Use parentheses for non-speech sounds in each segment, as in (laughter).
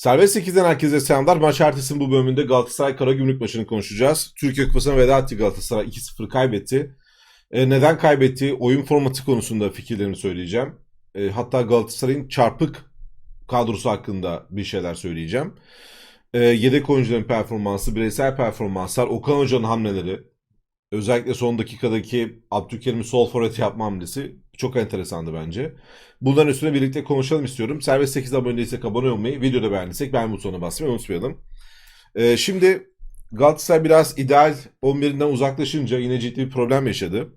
Serbest 8'den herkese selamlar. Maç ertesinin bu bölümünde Galatasaray Karagümrük maçını konuşacağız. Türkiye Kupası'na veda etti Galatasaray 2-0 kaybetti. E, neden kaybetti? Oyun formatı konusunda fikirlerimi söyleyeceğim. E, hatta Galatasaray'ın çarpık kadrosu hakkında bir şeyler söyleyeceğim. E, yedek oyuncuların performansı, bireysel performanslar, Okan Hoca'nın hamleleri, özellikle son dakikadaki Abdülkerim'i sol forvet yapma hamlesi çok enteresandı bence. Bunların üstüne birlikte konuşalım istiyorum. Serbest 8 abone değilsek abone olmayı, videoda beğendiysek beğen butonuna basmayı unutmayalım. Ee, şimdi Galatasaray biraz ideal 11'inden uzaklaşınca yine ciddi bir problem yaşadı.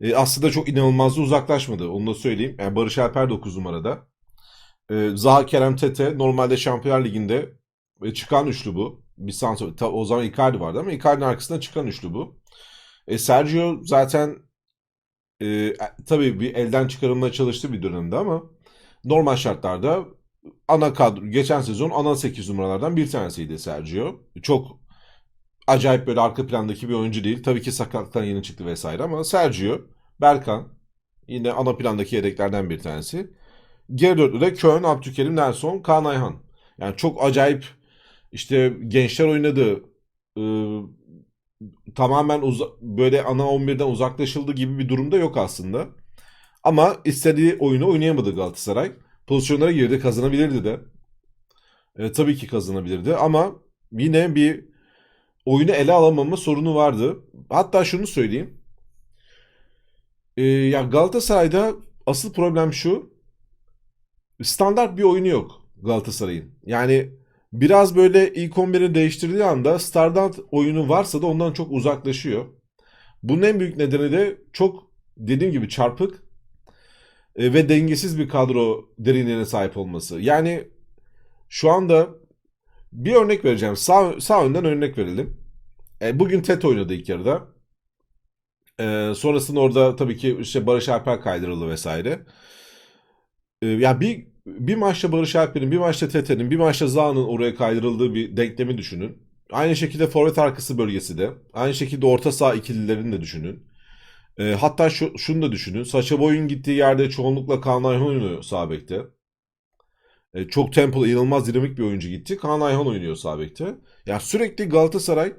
Ee, aslında çok inanılmaz da uzaklaşmadı. Onu da söyleyeyim. Yani Barış Alper 9 numarada. Ee, Zaha Kerem Tete normalde Şampiyonlar Ligi'nde e, çıkan üçlü bu. Bir sanso, o zaman Icardi vardı ama Icardi'nin arkasında çıkan üçlü bu. E, Sergio zaten e, tabii bir elden çıkarılmaya çalıştığı bir dönemde ama normal şartlarda ana kadro geçen sezon ana 8 numaralardan bir tanesiydi Sergio. Çok acayip böyle arka plandaki bir oyuncu değil. Tabii ki sakatlıktan yeni çıktı vesaire ama Sergio, Berkan yine ana plandaki yedeklerden bir tanesi. Geri dörtlüde Köln, Abdülkerim, Nelson, Kaan Ayhan. Yani çok acayip işte gençler oynadı. Tamamen böyle ana 11'den uzaklaşıldı gibi bir durumda yok aslında. Ama istediği oyunu oynayamadı Galatasaray. Pozisyonlara girdi, kazanabilirdi de. E, tabii ki kazanabilirdi ama yine bir oyunu ele alamama sorunu vardı. Hatta şunu söyleyeyim. E, ya Galatasaray'da asıl problem şu. Standart bir oyunu yok Galatasaray'ın. Yani biraz böyle ilk 11'i değiştirdiği anda standart oyunu varsa da ondan çok uzaklaşıyor. Bunun en büyük nedeni de çok dediğim gibi çarpık e, ve dengesiz bir kadro derinliğine sahip olması. Yani şu anda bir örnek vereceğim. Sağ, sağ önden örnek verelim. E, bugün TET oynadı ilk yarıda. E, sonrasında orada tabii ki işte Barış Alper kaydırıldı vesaire. E, ya bir bir maçta Barış Alper'in, bir maçta TET'nin, bir maçta Zaha'nın oraya kaydırıldığı bir denklemi düşünün. Aynı şekilde forvet arkası bölgesi de. Aynı şekilde orta saha ikililerini de düşünün. E, hatta şu, şunu da düşünün. Saça Boy'un gittiği yerde çoğunlukla Kaan Ayhan oynuyor sağ. E, çok tempolu, inanılmaz dinamik bir oyuncu gitti. Kaan Ayhan oynuyor sağ bekte. Yani sürekli Galatasaray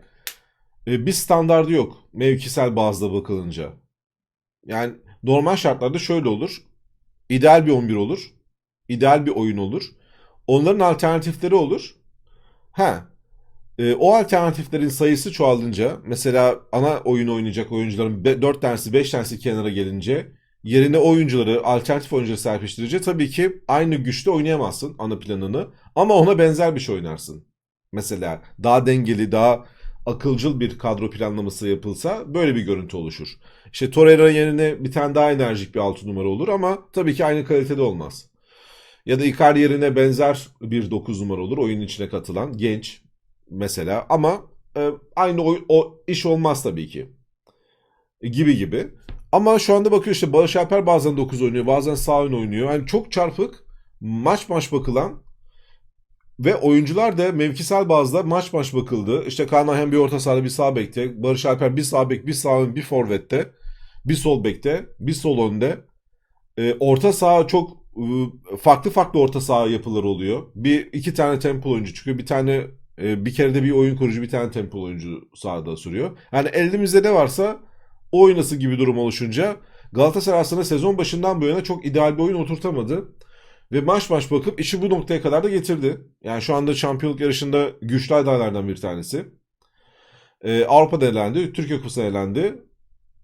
e, bir standardı yok mevkisel bazda bakılınca. Yani normal şartlarda şöyle olur. İdeal bir 11 olur. İdeal bir oyun olur. Onların alternatifleri olur. Ha, e, o alternatiflerin sayısı çoğalınca mesela ana oyun oynayacak oyuncuların 4 tanesi 5 tanesi kenara gelince yerine oyuncuları alternatif oyuncuları serpiştirince tabii ki aynı güçte oynayamazsın ana planını ama ona benzer bir şey oynarsın. Mesela daha dengeli daha akılcıl bir kadro planlaması yapılsa böyle bir görüntü oluşur. İşte Torreira yerine bir tane daha enerjik bir 6 numara olur ama tabii ki aynı kalitede olmaz. Ya da Icardi yerine benzer bir 9 numara olur oyunun içine katılan genç mesela ama e, aynı o, o iş olmaz tabii ki. E, gibi gibi. Ama şu anda bakıyor işte Barış Alper bazen 9 oynuyor bazen sağ ön oynuyor. Yani çok çarpık maç maç bakılan ve oyuncular da mevkisel bazda maç maç bakıldı. İşte Kaan Ayhan bir orta sahada bir sağ bekte. Barış Alper bir sağ bek bir sağ ön bir forvette. Bir sol bekte bir sol önde. E, orta saha çok farklı farklı orta saha yapıları oluyor. Bir iki tane tempo oyuncu çıkıyor. Bir tane e, bir kere de bir oyun kurucu bir tane tempo oyuncu sahada sürüyor. Yani elimizde ne varsa o oynası gibi durum oluşunca Galatasaray aslında sezon başından bu yana çok ideal bir oyun oturtamadı. Ve maç maç bakıp işi bu noktaya kadar da getirdi. Yani şu anda şampiyonluk yarışında güçlü adaylardan bir tanesi. Ee, Avrupa'da elendi, Türkiye Kupası'na elendi.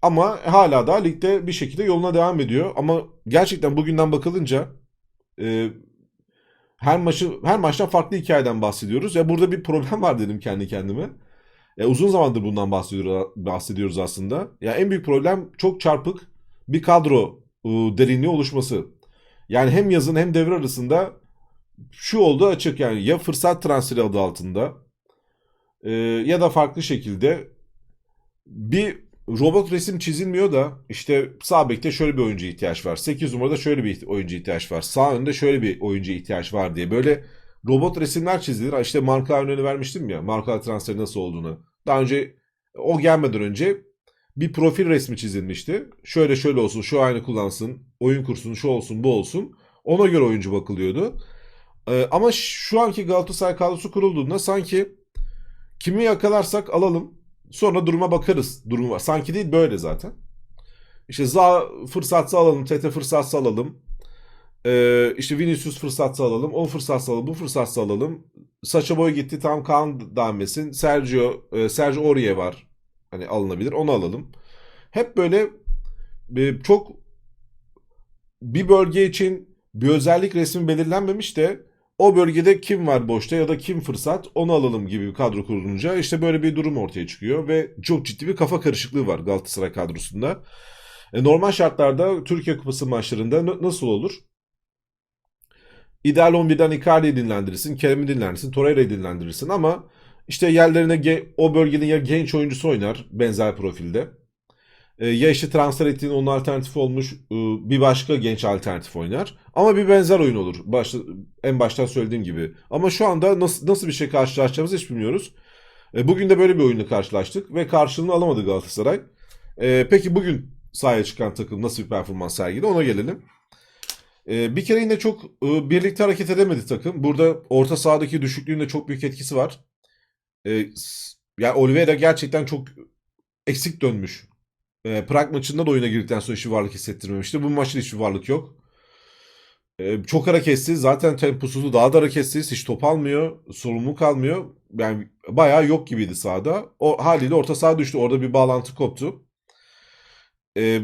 Ama hala da ligde bir şekilde yoluna devam ediyor. Ama gerçekten bugünden bakılınca e, her maçı her maçtan farklı hikayeden bahsediyoruz. Ya burada bir problem var dedim kendi kendime. Ya uzun zamandır bundan bahsediyoruz, bahsediyoruz aslında. Ya en büyük problem çok çarpık bir kadro e, derinliği oluşması. Yani hem yazın hem devre arasında şu oldu açık yani ya fırsat transferi adı altında e, ya da farklı şekilde bir robot resim çizilmiyor da işte sağ bekte şöyle bir oyuncu ihtiyaç var. 8 numarada şöyle bir oyuncu ihtiyaç var. Sağ önde şöyle bir oyuncu ihtiyaç var diye böyle robot resimler çizilir. İşte marka örneğini vermiştim ya. Marka transferi nasıl olduğunu. Daha önce o gelmeden önce bir profil resmi çizilmişti. Şöyle şöyle olsun, şu aynı kullansın, oyun kursun, şu olsun, bu olsun. Ona göre oyuncu bakılıyordu. Ee, ama şu anki Galatasaray kadrosu kurulduğunda sanki kimi yakalarsak alalım. Sonra duruma bakarız. Durum var. Sanki değil böyle zaten. İşte Za fırsatsa alalım. Tete fırsatsa alalım. Ee, işte Vinicius fırsatsa alalım. O fırsatsa alalım. Bu fırsatsa alalım. Saça boy gitti. Tam Kaan denmesin. Sergio, e, Sergio Aurier var. Hani alınabilir. Onu alalım. Hep böyle e, çok bir bölge için bir özellik resmi belirlenmemiş de o bölgede kim var boşta ya da kim fırsat onu alalım gibi bir kadro kurulunca işte böyle bir durum ortaya çıkıyor ve çok ciddi bir kafa karışıklığı var Galatasaray kadrosunda. E, normal şartlarda Türkiye Kupası maçlarında nasıl olur? İdeal 11'den Icardi'yi dinlendirirsin, Kerem'i dinlendirirsin, Torreira'yı dinlendirirsin ama işte yerlerine o bölgenin ya genç oyuncusu oynar benzer profilde. E, ya işte transfer ettiğin onun alternatifi olmuş e, bir başka genç alternatif oynar. Ama bir benzer oyun olur. Başta, en baştan söylediğim gibi. Ama şu anda nasıl, nasıl bir şey karşılaşacağımızı hiç bilmiyoruz. E, bugün de böyle bir oyunla karşılaştık ve karşılığını alamadı Galatasaray. Peki bugün sahaya çıkan takım nasıl bir performans sergiledi ona gelelim. Bir kere yine çok birlikte hareket edemedi takım. Burada orta sahadaki düşüklüğün de çok büyük etkisi var. Yani Oliveira gerçekten çok eksik dönmüş. E, Prag maçında da oyuna girdikten sonra hiçbir varlık hissettirmemişti. Bu maçta hiçbir varlık yok. E, çok hareketsiz. Zaten temposuzu daha da hareketsiz. Hiç top almıyor. Sorumluluk almıyor. Yani bayağı yok gibiydi sahada. O haliyle orta saha düştü. Orada bir bağlantı koptu. E,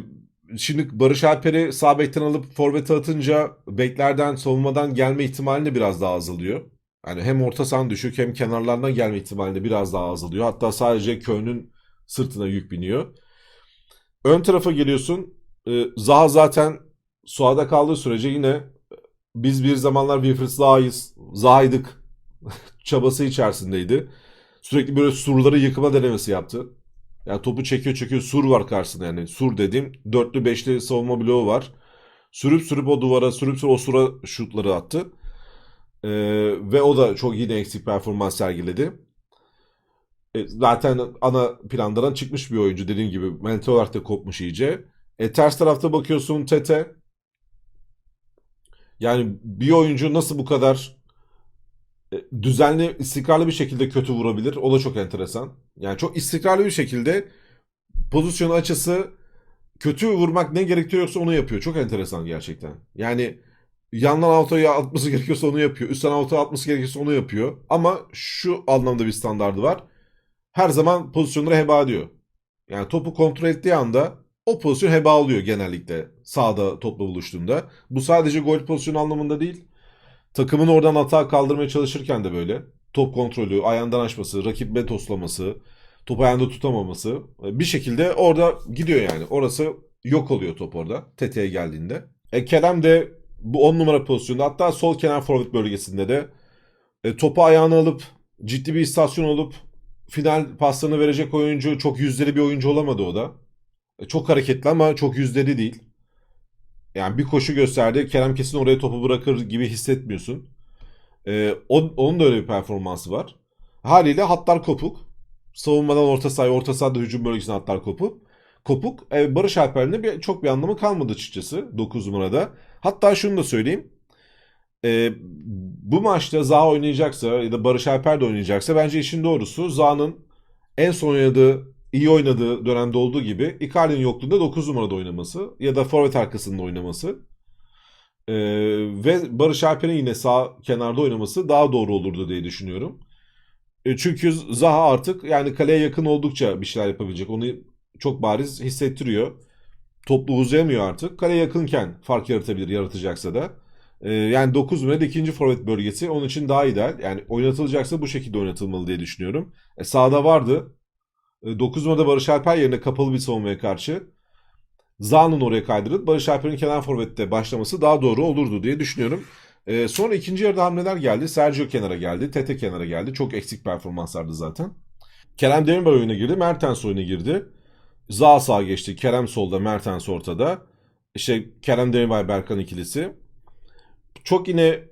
şimdi Barış Alper'i sağ bekten alıp forvete atınca beklerden, savunmadan gelme ihtimali de biraz daha azalıyor. Yani hem orta sahanın düşük hem kenarlardan gelme ihtimali de biraz daha azalıyor. Hatta sadece Köln'ün sırtına yük biniyor. Ön tarafa geliyorsun. Ee, Zaha zaten Suada kaldığı sürece yine biz bir zamanlar Wilfried Zaha'yız. Zaha'ydık (laughs) çabası içerisindeydi. Sürekli böyle surları yıkma denemesi yaptı. Yani topu çekiyor çekiyor sur var karşısında yani. Sur dediğim dörtlü beşli savunma bloğu var. Sürüp sürüp o duvara sürüp sürüp o sura şutları attı. Ee, ve o da çok yine eksik performans sergiledi. E, zaten ana plandan çıkmış bir oyuncu dediğim gibi mental olarak da kopmuş iyice. E, ters tarafta bakıyorsun Tete. Yani bir oyuncu nasıl bu kadar e, düzenli, istikrarlı bir şekilde kötü vurabilir? O da çok enteresan. Yani çok istikrarlı bir şekilde pozisyon açısı kötü vurmak ne gerektiriyorsa onu yapıyor. Çok enteresan gerçekten. Yani yandan altoya atması gerekiyorsa onu yapıyor. Üstten altoya atması gerekiyorsa onu yapıyor. Ama şu anlamda bir standardı var. Her zaman pozisyonları heba ediyor. Yani topu kontrol ettiği anda o pozisyon heba oluyor genellikle sahada topla buluştuğunda. Bu sadece gol pozisyonu anlamında değil. Takımın oradan hata kaldırmaya çalışırken de böyle. Top kontrolü, ayağından açması, rakibe toslaması, top ayağında tutamaması. Bir şekilde orada gidiyor yani. Orası yok oluyor top orada. Tete'ye geldiğinde. E Kerem de bu 10 numara pozisyonda hatta sol kenar forvet bölgesinde de e, topu ayağına alıp ciddi bir istasyon olup final paslarını verecek oyuncu çok yüzdeli bir oyuncu olamadı o da. E, çok hareketli ama çok yüzdeli değil. Yani bir koşu gösterdi. Kerem kesin oraya topu bırakır gibi hissetmiyorsun. Ee, on- onun da öyle bir performansı var. Haliyle hatlar kopuk. Savunmadan orta sahaya, orta sahada hücum bölgesine hatlar kopuk. Kopuk. Ee, Barış Alper'in de bir, çok bir anlamı kalmadı açıkçası 9 numarada. Hatta şunu da söyleyeyim. Ee, bu maçta Zaha oynayacaksa ya da Barış Alper de oynayacaksa bence işin doğrusu Zaha'nın en son oynadığı, iyi oynadığı dönemde olduğu gibi Icardi'nin yokluğunda 9 numarada oynaması ya da forvet arkasında oynaması. Ee, ve Barış Alper'in yine sağ kenarda oynaması daha doğru olurdu diye düşünüyorum. E, çünkü Zaha artık yani kaleye yakın oldukça bir şeyler yapabilecek. Onu çok bariz hissettiriyor. Toplu uzayamıyor artık. Kaleye yakınken fark yaratabilir yaratacaksa da. E, yani 9 numarada ikinci forvet bölgesi onun için daha ideal. Yani oynatılacaksa bu şekilde oynatılmalı diye düşünüyorum. E, sağda vardı. E, 9 numarada Barış Alper yerine kapalı bir savunmaya karşı Zaha'nın oraya kaydırıp Barış Alper'in kenar forvette başlaması daha doğru olurdu diye düşünüyorum. Ee, sonra ikinci yarıda hamleler geldi. Sergio kenara geldi. Tete kenara geldi. Çok eksik performanslardı zaten. Kerem Demirbay oyuna girdi. Mertens oyuna girdi. Zaha sağa geçti. Kerem solda. Mertens ortada. İşte Kerem Demirbay Berkan ikilisi. Çok yine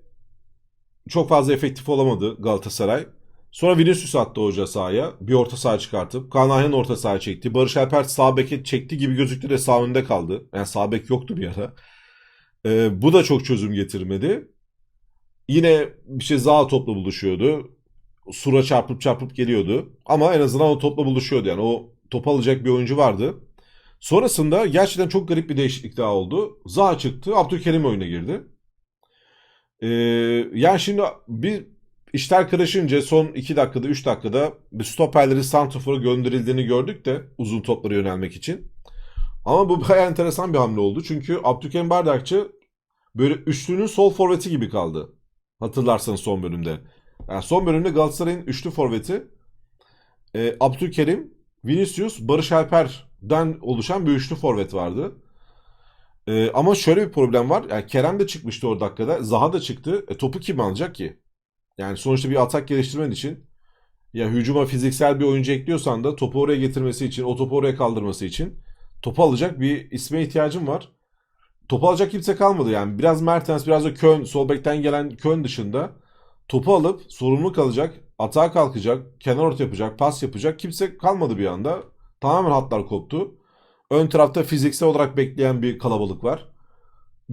çok fazla efektif olamadı Galatasaray. Sonra Vinicius attı hoca sahaya. Bir orta saha çıkartıp. Kaan Ayhan orta saha çekti. Barış Alper sağ beke çekti gibi gözüktü de sağ önde kaldı. Yani sağ bek yoktu bir ara. Ee, bu da çok çözüm getirmedi. Yine bir şey Zaha topla buluşuyordu. Sura çarpıp çarpıp geliyordu. Ama en azından o topla buluşuyordu yani. O top alacak bir oyuncu vardı. Sonrasında gerçekten çok garip bir değişiklik daha oldu. Zaha çıktı. Abdülkerim oyuna girdi. Ee, yani şimdi bir işler karışınca son 2 dakikada 3 dakikada bir stoperleri Santrofor'a gönderildiğini gördük de uzun toplara yönelmek için. Ama bu (laughs) bayağı enteresan bir hamle oldu. Çünkü Abdülkerim Bardakçı böyle üçlünün sol forveti gibi kaldı. Hatırlarsanız son bölümde. Yani son bölümde Galatasaray'ın üçlü forveti e, Abdülkerim, Vinicius, Barış Alper'den oluşan bir üçlü forvet vardı. E, ama şöyle bir problem var. Yani Kerem de çıkmıştı o dakikada. Zaha da çıktı. E, topu kim alacak ki? Yani sonuçta bir atak geliştirmen için ya hücuma fiziksel bir oyuncu ekliyorsan da topu oraya getirmesi için, o topu oraya kaldırması için topu alacak bir isme ihtiyacım var. Topu alacak kimse kalmadı yani. Biraz Mertens, biraz da Köln, sol bekten gelen Köln dışında topu alıp sorumluluk alacak, atağa kalkacak, kenar orta yapacak, pas yapacak kimse kalmadı bir anda. Tamamen hatlar koptu. Ön tarafta fiziksel olarak bekleyen bir kalabalık var.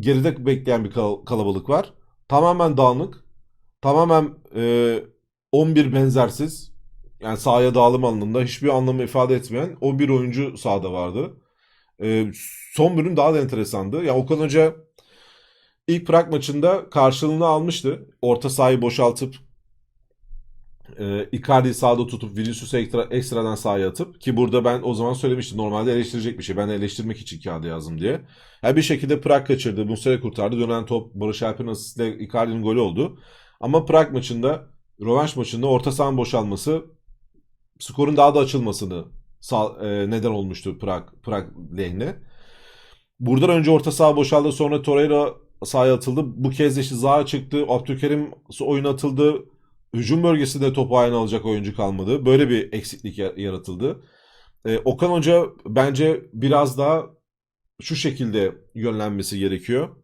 Geride bekleyen bir kal- kalabalık var. Tamamen dağınık. Tamamen e, 11 benzersiz. Yani sahaya dağılım anlamında hiçbir anlamı ifade etmeyen 11 oyuncu sahada vardı. E, son bölüm daha da enteresandı. Ya Okan Hoca ilk Prag maçında karşılığını almıştı. Orta sahayı boşaltıp e, Icardi'yi sağda tutup Vinicius'u ekstra, ekstradan sahaya atıp ki burada ben o zaman söylemiştim normalde eleştirecek bir şey. Ben eleştirmek için kağıda yazdım diye. Yani bir şekilde Prag kaçırdı. Muslera kurtardı. Dönen top Barış Alper'in asistle Icardi'nin golü oldu. Ama Prag maçında rövanş maçında orta sahanın boşalması skorun daha da açılmasını sağ, e, neden olmuştu Prag, Prag lehine. Buradan önce orta saha boşaldı. Sonra Torreira sahaya atıldı. Bu kez de işte Zaha çıktı. Abdülkerim oyuna atıldı. Hücum bölgesinde topu ayağına alacak oyuncu kalmadı. Böyle bir eksiklik ya- yaratıldı. E, Okan Hoca bence biraz daha şu şekilde yönlenmesi gerekiyor.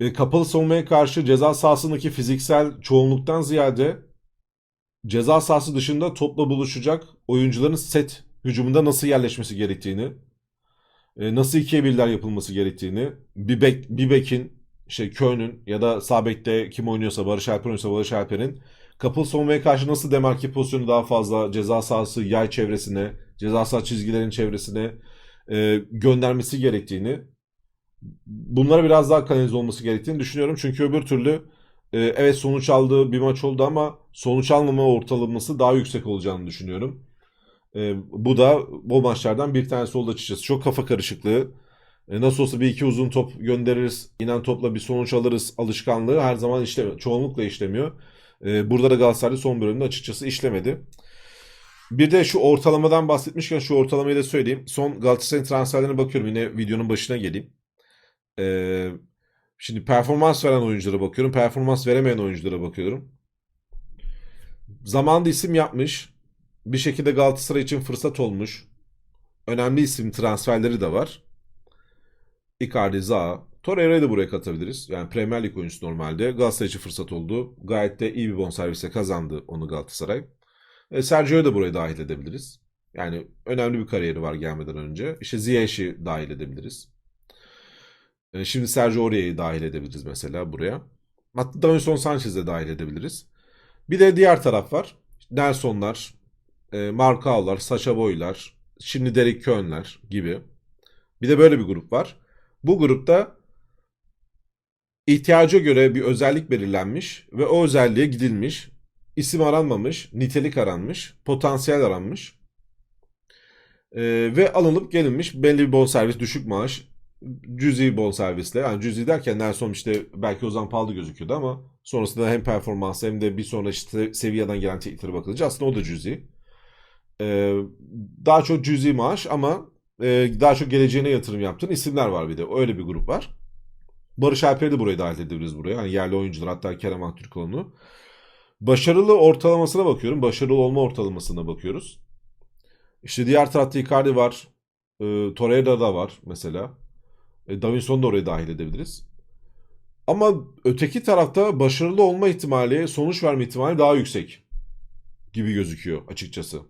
E, kapalı savunmaya karşı ceza sahasındaki fiziksel çoğunluktan ziyade ceza sahası dışında topla buluşacak oyuncuların set hücumunda nasıl yerleşmesi gerektiğini, e, nasıl ikiye birler yapılması gerektiğini, bir, bek, bir bekin, şey Köln'ün ya da sağ bekte kim oynuyorsa Barış Alper oynuyorsa Barış Alper'in kapalı savunmaya karşı nasıl demarke pozisyonu daha fazla ceza sahası yay çevresine, ceza sahası çizgilerin çevresine e, göndermesi gerektiğini, bunlara biraz daha kanalize olması gerektiğini düşünüyorum. Çünkü öbür türlü e, evet sonuç aldığı bir maç oldu ama sonuç almama ortalaması daha yüksek olacağını düşünüyorum. E, bu da bu maçlardan bir tanesi oldu açıkçası. Çok kafa karışıklığı. E, nasıl olsa bir iki uzun top göndeririz, inen topla bir sonuç alırız alışkanlığı her zaman işlemiyor. Çoğunlukla işlemiyor. E, burada da Galatasaray son bölümde açıkçası işlemedi. Bir de şu ortalamadan bahsetmişken şu ortalamayı da söyleyeyim. Son Galatasaray'ın transferlerine bakıyorum. Yine videonun başına geleyim. Ee, şimdi performans veren oyunculara bakıyorum. Performans veremeyen oyunculara bakıyorum. Zamanında isim yapmış. Bir şekilde Galatasaray için fırsat olmuş. Önemli isim transferleri de var. Icardi, Zaha. Torreira'yı da buraya katabiliriz. Yani Premier Lig oyuncusu normalde. Galatasaray için fırsat oldu. Gayet de iyi bir bonservise kazandı onu Galatasaray. E, Sergio'yu da buraya dahil edebiliriz. Yani önemli bir kariyeri var gelmeden önce. İşte Ziyech'i dahil edebiliriz. E, şimdi Sergio Aurier'i dahil edebiliriz mesela buraya. Hatta Davinson Sanchez'i de dahil edebiliriz. Bir de diğer taraf var. Nelson'lar, e, Marcao'lar, Sacha Boey'lar, şimdi Derek Köhn'ler gibi. Bir de böyle bir grup var. Bu grupta ihtiyaca göre bir özellik belirlenmiş ve o özelliğe gidilmiş. İsim aranmamış, nitelik aranmış, potansiyel aranmış. E, ve alınıp gelinmiş belli bir bonservis, düşük maaş, cüzi bonservisle. Yani cüzi derken Nelson işte belki o zaman pahalı gözüküyordu ama sonrasında hem performansı hem de bir sonra işte seviyeden gelen tekniklere bakılınca aslında o da cüzi. E, daha çok cüzi maaş ama e, daha çok geleceğine yatırım yaptığın isimler var bir de. Öyle bir grup var. Barış Alper'i de buraya dahil edebiliriz buraya. Yani yerli oyuncular hatta Kerem Aktürkoğlu'nu. Başarılı ortalamasına bakıyorum. Başarılı olma ortalamasına bakıyoruz. İşte diğer tarafta Icardi var. E, Torreira da var mesela. E, Davinson da oraya dahil edebiliriz. Ama öteki tarafta başarılı olma ihtimali, sonuç verme ihtimali daha yüksek gibi gözüküyor açıkçası.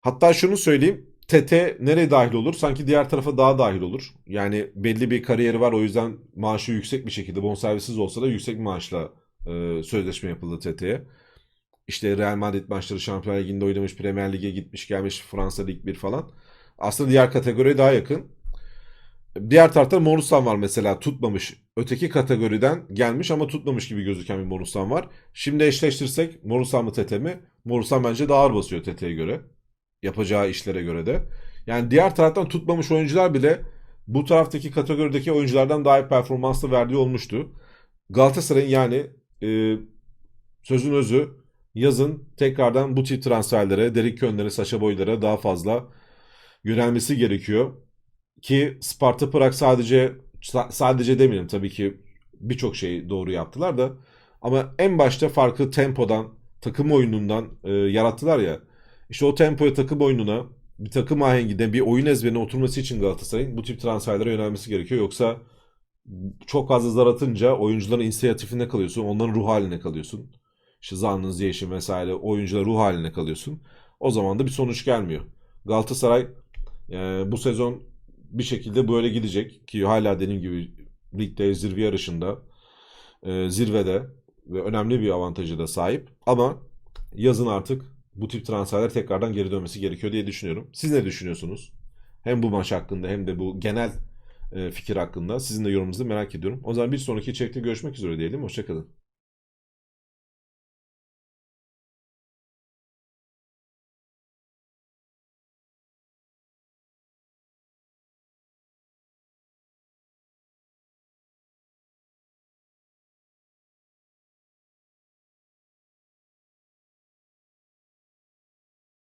Hatta şunu söyleyeyim. Tete nereye dahil olur? Sanki diğer tarafa daha dahil olur. Yani belli bir kariyeri var o yüzden maaşı yüksek bir şekilde bonservisiz olsa da yüksek maaşla e, sözleşme yapıldı Tete'ye. İşte Real Madrid maçları Şampiyonlar Ligi'nde oynamış, Premier Lig'e gitmiş, gelmiş Fransa Lig 1 falan. Aslında diğer kategoriye daha yakın. Diğer tarafta Morusan var mesela tutmamış. Öteki kategoriden gelmiş ama tutmamış gibi gözüken bir Morusan var. Şimdi eşleştirsek Morusan mı Tete mi? Morusan bence daha ağır basıyor Tete'ye göre. Yapacağı işlere göre de. Yani diğer taraftan tutmamış oyuncular bile bu taraftaki kategorideki oyunculardan daha iyi performanslı verdiği olmuştu. Galatasaray'ın yani e, sözün özü yazın tekrardan bu tip transferlere, Derek Könler'e, Saşa Boylar'a daha fazla yönelmesi gerekiyor. Ki Sparta Prag sadece sa- sadece demeyelim tabii ki birçok şeyi doğru yaptılar da ama en başta farkı tempodan, takım oyunundan e, yarattılar ya. İşte o tempoya, takım oyununa, bir takım ahengine, bir oyun ezberine oturması için Galatasaray'ın bu tip transferlere yönelmesi gerekiyor. Yoksa çok fazla zar atınca oyuncuların inisiyatifine kalıyorsun, onların ruh haline kalıyorsun. İşte Zannın, Ziyech'in vesaire oyuncular ruh haline kalıyorsun. O zaman da bir sonuç gelmiyor. Galatasaray e, bu sezon bir şekilde böyle gidecek ki hala dediğim gibi ligde zirve yarışında e, zirvede ve önemli bir avantajı da sahip. Ama yazın artık bu tip transferler tekrardan geri dönmesi gerekiyor diye düşünüyorum. Siz ne düşünüyorsunuz? Hem bu maç hakkında hem de bu genel e, fikir hakkında sizin de yorumunuzu merak ediyorum. O zaman bir sonraki içerikte görüşmek üzere diyelim. Hoşçakalın.